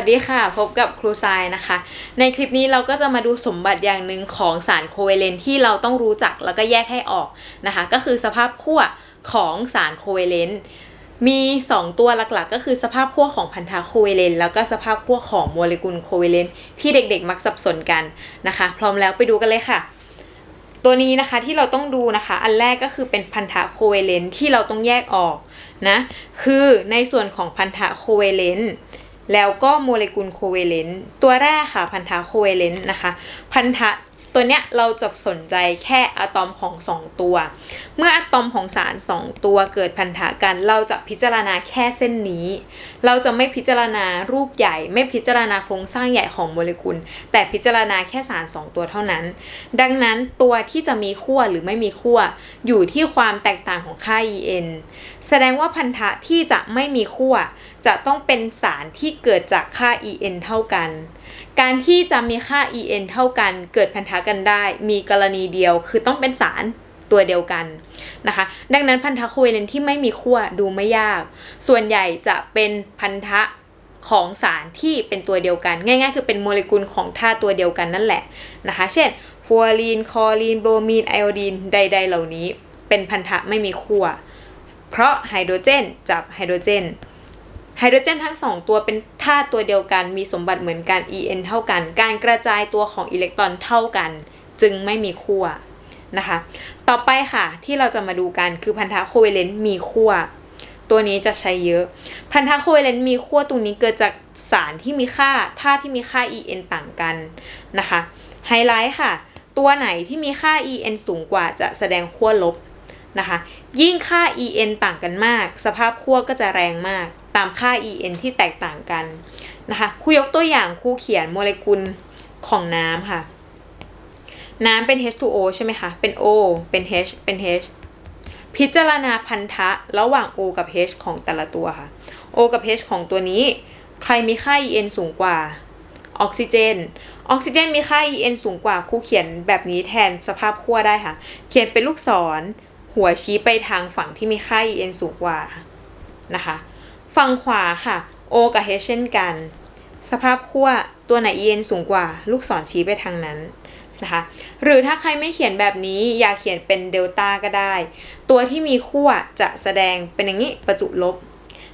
วัสดีค่ะ พบกับครูทรายนะคะ ในคลิปนี้เราก็จะมาดูสมบัติอย่างหนึ่งของสารโคเวเลนที่เราต้องรู้จักแล้วก็แยกให้ออกนะคะ ก็คือสภาพขั้วของสารโคเวเลนมี 2 ตัวหลักๆ ก็คือสภาพขั้วของพันธะโคเวเลนแล้วก็สภาพขั้วของโมเลกุลโคเวเลนที่เด็กๆ มักสับสนกันนะคะ พร้อมแล้วไปดูกันเลยค่ะ ตัวนี้นะคะที่เราต้องดูนะคะ อันแรกก็คือเป็นพันธะโคเวเลนที่เราต้องแยกออกนะคือในส่วนของพันธะโคเวเลน แล้วก็โมเลกุลโคเวเลนต์ตัวแรกค่ะพันธะโคเวเลนต์นะคะ พันธะตัวเนี้ยเราจะสนใจแค่อะตอมของ 2 ตัว เมื่ออะตอมของสาร 2 ตัวเกิดพันธะกัน เราจะพิจารณาแค่เส้นนี้ เราจะไม่พิจารณารูปใหญ่ ไม่พิจารณาโครงสร้างใหญ่ของโมเลกุล แต่พิจารณาแค่สาร 2 ตัวเท่านั้น ดังนั้นตัวที่จะมีขั้วหรือไม่มีขั้วอยู่ที่ความแตกต่างของค่า En แสดงว่าพันธะที่จะไม่มีขั้วจะต้องเป็นสารที่เกิดจากค่า En เท่ากัน การที่จะมีค่า En เท่ากัน เกิดพันธะกันได้ มีกรณีเดียวคือต้องเป็นสาร ตัวเดียวกันนะคะ ดังนั้นพันธะโคเวเลนที่ไม่มีขั้วดูไม่ยาก ส่วนใหญ่จะเป็นพันธะของสารที่เป็นตัวเดียวกัน ง่ายๆ คือเป็นโมเลกุลของธาตุตัวเดียวกันนั่นแหละนะคะ เช่นฟลูออรีนคลอรีน โบรมีน ไอโอดีน ใด ๆ เหล่านี้ เป็นพันธะไม่มีขั้ว เพราะไฮโดรเจนจับไฮโดรเจน ไฮโดรเจนทั้ง 2 ตัวเป็นธาตุตัวเดียวกัน มีสมบัติเหมือนกัน En เท่ากัน การกระจายตัวของอิเล็กตรอนเท่ากัน จึงไม่มีขั้วนะคะ ต่อไปค่ะ ที่เราจะมาดูกันคือพันธะโคเวเลนต์มีขั้วตัวนี้จะใช้เยอะ พันธะโคเวเลนต์มีขั้วตรงนี้เกิดจากสารที่มีค่าธาตุที่มีค่า En ต่างกันนะคะไฮไลท์ค่ะ ตัวไหนที่มีค่า En สูงกว่าจะแสดงขั้วลบนะคะ ยิ่งค่า En ต่างกันมาก สภาพขั้วก็จะแรงมาก ตามค่า En ที่แตกต่างกันนะคะครูยกตัวอย่างครูเขียนโมเลกุลของน้ำค่ะ น้ำเป็น H2O ใช่ไหมคะ เป็น O เป็น H เป็น H พิจารณาพันธะระหว่าง O กับ H ของแต่ละตัวค่ะ O กับ H ของตัวนี้ ใครมีค่า En สูงกว่า ออกซิเจน ออกซิเจนมีค่า En สูงกว่าครูเขียนแบบนี้แทนสภาพขั้วได้ค่ะ เขียนเป็นลูกศร หัวชี้ไปทางฝั่งที่มีค่า En สูงกว่านะคะ ฝั่งขวาค่ะ O กับ H เช่นกัน สภาพขั้วตัวไหน En สูงกว่า ลูกศรชี้ไปทางนั้น นะคะ หรือถ้าใครไม่เขียนแบบนี้อย่าเขียนเป็นเดลต้าก็ได้ ตัวที่มีขั้วจะแสดงเป็นอย่างนี้ประจุลบ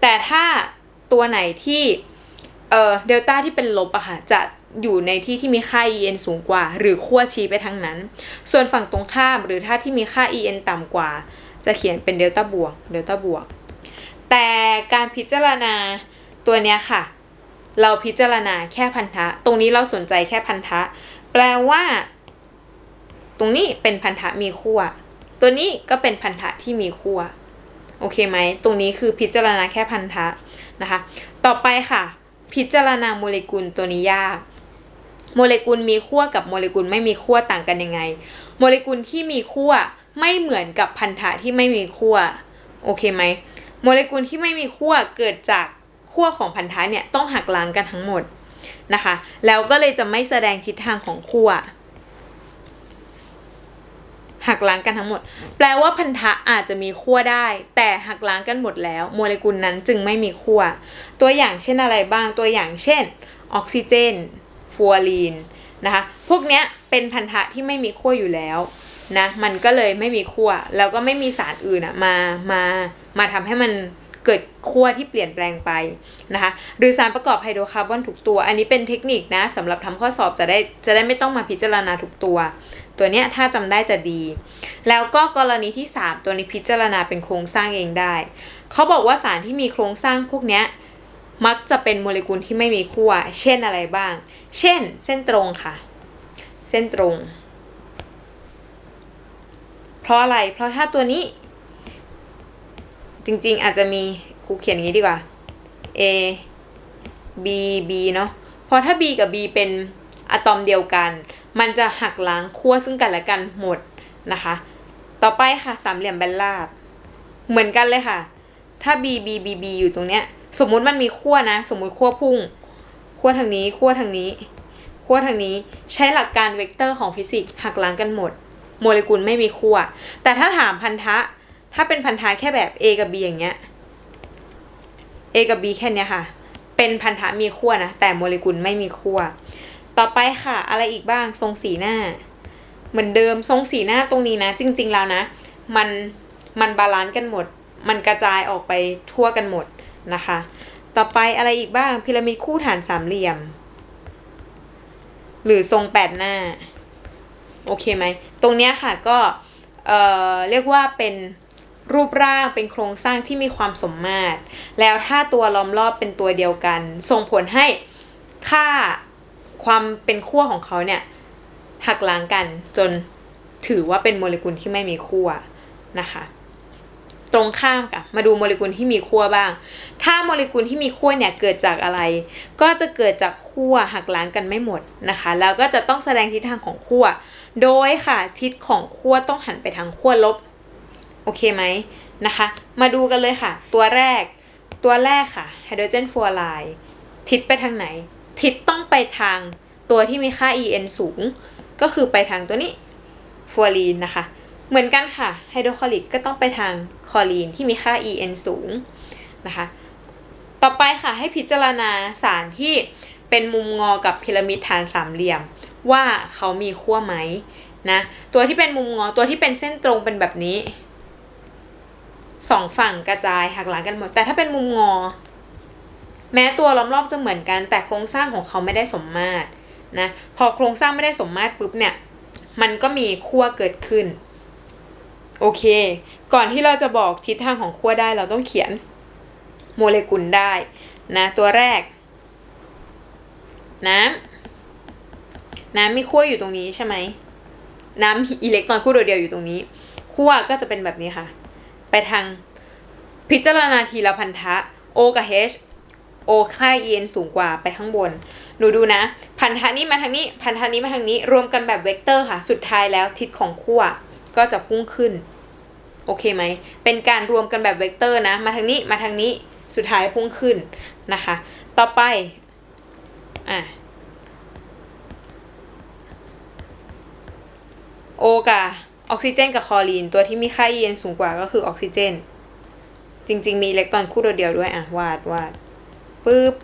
แต่ถ้าตัวไหนที่เอ่อเดลต้าที่เป็นลบอะค่ะจะอยู่ในที่ที่มีค่า En สูงกว่า หรือขั้วชี้ไปทางนั้น ส่วนฝั่งตรงข้ามหรือถ้าที่มีค่า En ต่ำกว่า จะเขียนเป็นเดลต้าบวกเดลต้าบวก แต่การพิจารณาตัวเนี้ยค่ะ เราพิจารณาแค่พันธะ ตรงนี้เราสนใจแค่พันธะ แปลว่า ตรงนี้เป็นพันธะมีขั้วตัวนี้ก็เป็นพันธะที่มีขั้วโอเคไหม ตรงนี้คือพิจารณาแค่พันธะนะคะ ต่อไปค่ะ พิจารณาโมเลกุลตัวนี้ยาก โมเลกุลมีขั้วกับโมเลกุลไม่มีขั้วต่างกันยังไง โมเลกุลที่มีขั้วไม่เหมือนกับพันธะที่ไม่มีขั้ว โอเคไหม โมเลกุลที่ไม่มีขั้วเกิดจากขั้วของพันธะเนี่ยต้องหักล้างกันทั้งหมด นะคะ แล้วก็เลยจะไม่แสดงทิศทางของขั้วหักล้างกันทั้งหมด แปลว่าพันธะอาจจะมีขั้วได้ แต่หักล้างกันหมดแล้ว โมเลกุลนั้นจึงไม่มีขั้วตัวอย่างเช่นอะไรบ้างตัวอย่างเช่น ออกซิเจนฟูออรีนนะคะพวกเนี้ยเป็นพันธะที่ไม่มีขั้วอยู่แล้วนะมันก็เลยไม่มีขั้วแล้วก็ไม่มีสารอื่นอะมามามาทำให้มัน เกิดขั้วที่เปลี่ยนแปลงไปนะคะหรือสารประกอบไฮโดรคาร์บอนทุกตัว อันนี้เป็นเทคนิคนะสำหรับทำข้อสอบจะได้จะได้ไม่ต้องมาพิจารณาทุกตัว ตัวเนี้ยถ้าจำได้จะดี แล้วก็กรณีที่ 3 ตัวนี้พิจารณาเป็นโครงสร้างเองได้ เขาบอกว่าสารที่มีโครงสร้างพวกเนี้ยมักจะเป็นโมเลกุลที่ไม่มีขั้ว เช่นอะไรบ้าง เช่น เส้นตรงค่ะ เส้นตรง เพราะอะไร เพราะถ้าตัวนี้ จริงๆ อาจจะมีครูเขียนอย่างนี้ดีกว่า A B B เนาะเพราะถ้า B กับ B เป็นอะตอมเดียวกัน มันจะหักล้างขั้วซึ่งกันและกันหมดนะคะ ต่อไปค่ะสามเหลี่ยมแบนราบ เหมือนกันเลยค่ะ ถ้า B B B B อยู่ตรงเนี้ย สมมุติมันมีขั้วนะ สมมุติขั้วพุ่งขั้วทางนี้ขั้วทางนี้ขั้วทางนี้ใช้หลักการเวกเตอร์ของฟิสิกส์หักล้างกันหมด โมเลกุลไม่มีขั้วแต่ถ้าถามพันธะ ถ้าเป็นพันธะแค่แบบ A กับ B อย่างเงี้ย A กับ B แค่เนี้ยค่ะ เป็นพันธะมีขั้วนะ แต่โมเลกุลไม่มีขั้ว ต่อไปค่ะ อะไรอีกบ้าง ทรงสีหน้า เหมือนเดิม ทรงสีหน้าตรงนี้นะ จริง ๆ แล้วนะ มัน มันบาลานซ์กันหมด มันกระจายออกไปทั่วกันหมดนะคะ ต่อไปอะไรอีกบ้าง พีระมิดคู่ฐานสามเหลี่ยม หรือทรงแปดหน้า โอเคไหม ตรงเนี้ยค่ะก็ เอ่อ เรียกว่าเป็น รูปร่างเป็นโครงสร้างที่มีความสมมาตร แล้วถ้าตัวล้อมรอบเป็นตัวเดียวกัน ส่งผลให้ค่าความเป็นขั้วของเขาเนี่ยหักล้างกันจนถือว่าเป็นโมเลกุลที่ไม่มีขั้วนะคะ ตรงข้ามกับมาดูโมเลกุลที่มีขั้วบ้าง ถ้าโมเลกุลที่มีขั้วเนี่ยเกิดจากอะไร ก็จะเกิดจากขั้วหักล้างกันไม่หมดนะคะ แล้วก็จะต้องแสดงทิศทางของขั้วโดยค่ะทิศของขั้วต้องหันไปทางขั้วลบ โอเคไหมนะคะ มาดูกันเลยค่ะ ตัวแรก ตัวแรกค่ะไฮโดรเจนฟลูออไรด์ทิศไปทางไหน ทิศต้องไปทางตัวที่มีค่า En สูง ก็คือไปทางตัวนี้ฟลูออรีนนะคะ เหมือนกันค่ะไฮโดรคลอริกก็ต้องไปทางคลอรีนที่มีค่า En สูงนะคะ ต่อไปค่ะให้พิจารณาสารที่เป็นมุมงอกับพีระมิดฐานสามเหลี่ยม ว่าเขามีขั้วไหมนะตัวที่เป็นมุมงอตัวที่เป็นเส้นตรงเป็นแบบนี้ สองฝั่งกระจายหักหลังกันหมด แต่ถ้าเป็นมุมงอ แม้ตัวล้อมรอบจะเหมือนกัน แต่โครงสร้างของเขาไม่ได้สมมาตรนะพอโครงสร้างไม่ได้สมมาตรปุ๊บเนี่ย มันก็มีขั้วเกิดขึ้น โอเค ก่อนที่เราจะบอกทิศทางของขั้วได้เราต้องเขียนโมเลกุลได้นะตัวแรก น้ำน้ำมีขั้วอยู่ตรงนี้ใช่ไหมน้ำอิเล็กตรอนคู่เดียวอยู่ตรงนี้ขั้วก็จะเป็นแบบนี้ค่ะ ทางพิจารณาทีละพันธะ O กับ H O ค่า En สูงกว่าไปข้างบน หนูดูนะ พันธะนี้มาทางนี้ พันธะนี้มาทางนี้ รวมกันแบบเวกเตอร์ค่ะ สุดท้ายแล้วทิศของขั้วก็จะพุ่งขึ้น โอเคไหม เป็นการรวมกันแบบเวกเตอร์นะ มาทางนี้ มาทางนี้ สุดท้ายพุ่งขึ้นนะคะ ต่อไป อะโอกับ ออกซิเจนกับคอรีน ตัวที่มีค่า En สูงกว่าก็คือออกซิเจน จริง ๆ มีอิเล็กตรอนคู่ตัวเดียวด้วยอะ วาดวาดปึ๊บ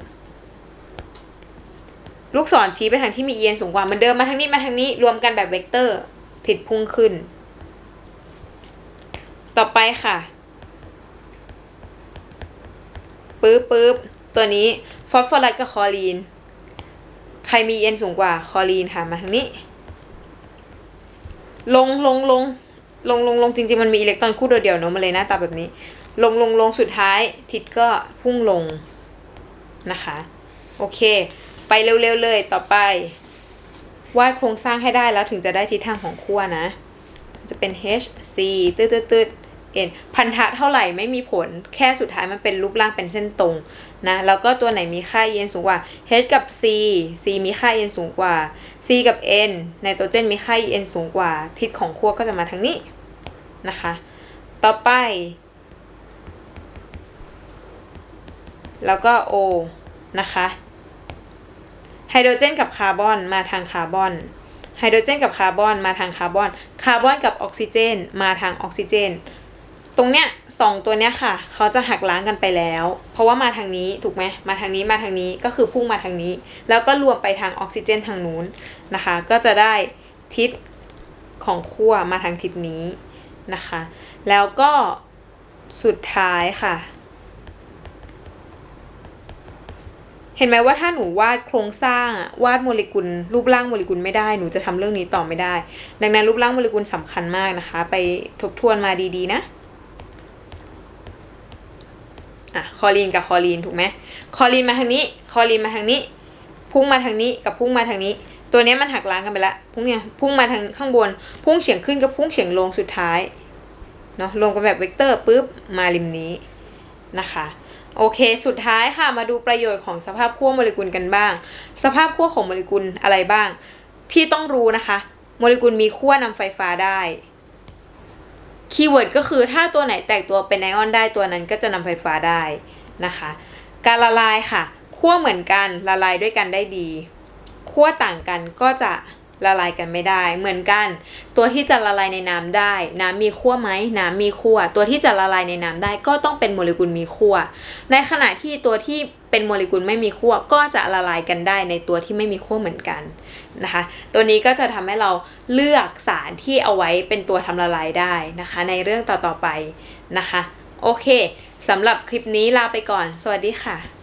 ลูกศรชี้ไปทางที่มี En สูงกว่าเหมือนเดิมมาทางนี้มาทางนี้รวมกันแบบเวกเตอร์ทิศพุ่งขึ้น ต่อไปค่ะปึ๊บปึ๊บตัวนี้ฟอสฟอรัสกับคอรีน ใครมี En สูงกว่าคอรีนค่ะมาทางนี้ ลงลงลงลงลงลงจริงๆมันมีอิเล็กตรอนคู่ตัวเดียวเนาะมันเลยหน้าตาแบบนี้ ลงลงลงสุดท้ายทิศก็พุ่งลงนะคะ โอเค ไปเร็วๆเลยต่อไป วาดโครงสร้างให้ได้แล้วถึงจะได้ทิศทางของขั้วนะ จะเป็น H C ตืดตื ดตืด N พันธะเท่าไหร่ไม่มีผลแค่สุดท้ายมันเป็นรูปร่างเป็นเส้นตรงนะแล้วก็ตัวไหนมีค่า En สูงกว่า H กับ C C มีค่า En สูงกว่า C กับ N ไนโตรเจนมีค่า En สูงกว่า ทิศของขั้วก็จะมาทางนี้นะคะ ต่อไป แล้วก็ O นะคะไฮโดรเจนกับคาร์บอนมาทางคาร์บอนไฮโดรเจนกับคาร์บอนมาทางคาร์บอน คาร์บอนกับออกซิเจน มาทางออกซิเจน ตรงเนี้ยสองตัวเนี้ยค่ะ เขาจะหักล้างกันไปแล้ว เพราะว่ามาทางนี้ถูกไหมมาทางนี้มาทางนี้ก็คือพุ่งมาทางนี้ แล้วก็รวมไปทางออกซิเจนทางนู้นนะคะ ก็จะได้ทิศของขั้วมาทางทิศนี้นะคะ แล้วก็สุดท้ายค่ะ เห็นไหมว่าถ้าหนูวาดโครงสร้างอะวาดโมเลกุล รูปร่างโมเลกุลไม่ได้หนูจะทำเรื่องนี้ต่อไม่ได้ ดังนั้นรูปร่างโมเลกุลสำคัญมากนะคะ ไปทบทวนมาดีๆนะ อะคอลีนกับคอลีนถูกไหมคอลีนมาทางนี้คอลีนมาทางนี้ พุ่งมาทางนี้กับพุ่งมาทางนี้ ตัวนี้มันหักล้างกันไปละพุ่งเนี่ยพุ่งมาทางข้างบน พุ่งเฉียงขึ้นกับพุ่งเฉียงลงสุดท้ายเนาะลงกันแบบเวกเตอร์ปุ๊บมาริมนี้นะคะโอเค สุดท้ายค่ะ มาดูประโยชน์ของสภาพขั้วโมเลกุลกันบ้าง สภาพขั้วของโมเลกุลอะไรบ้าง ที่ต้องรู้นะคะ โมเลกุลมีขั้วนำไฟฟ้าได้ คีย์เวิร์ดก็คือถ้าตัวไหนแตกตัวเป็นไอออนได้ตัวนั้นก็จะนำไฟฟ้าได้นะคะ การละลายค่ะขั้วเหมือนกันละลายด้วยกันได้ดีขั้วต่างกันก็จะละลายกันไม่ได้ เหมือนกัน ตัวที่จะละลายในน้ำได้ น้ำมีขั้วไหมน้ำมีขั้วตัวที่จะละลายในน้ำได้ก็ต้องเป็นโมเลกุลมีขั้วในขณะที่ตัวที่ เป็นโมเลกุลไม่มีขั้วก็จะละลายกันได้ในตัวที่ไม่มีขั้วเหมือนกันนะคะ ตัวนี้ก็จะทำให้เราเลือกสารที่เอาไว้เป็นตัวทำละลายได้นะคะ ในเรื่องต่อๆไปนะคะ โอเคสำหรับคลิปนี้ลาไปก่อน สวัสดีค่ะ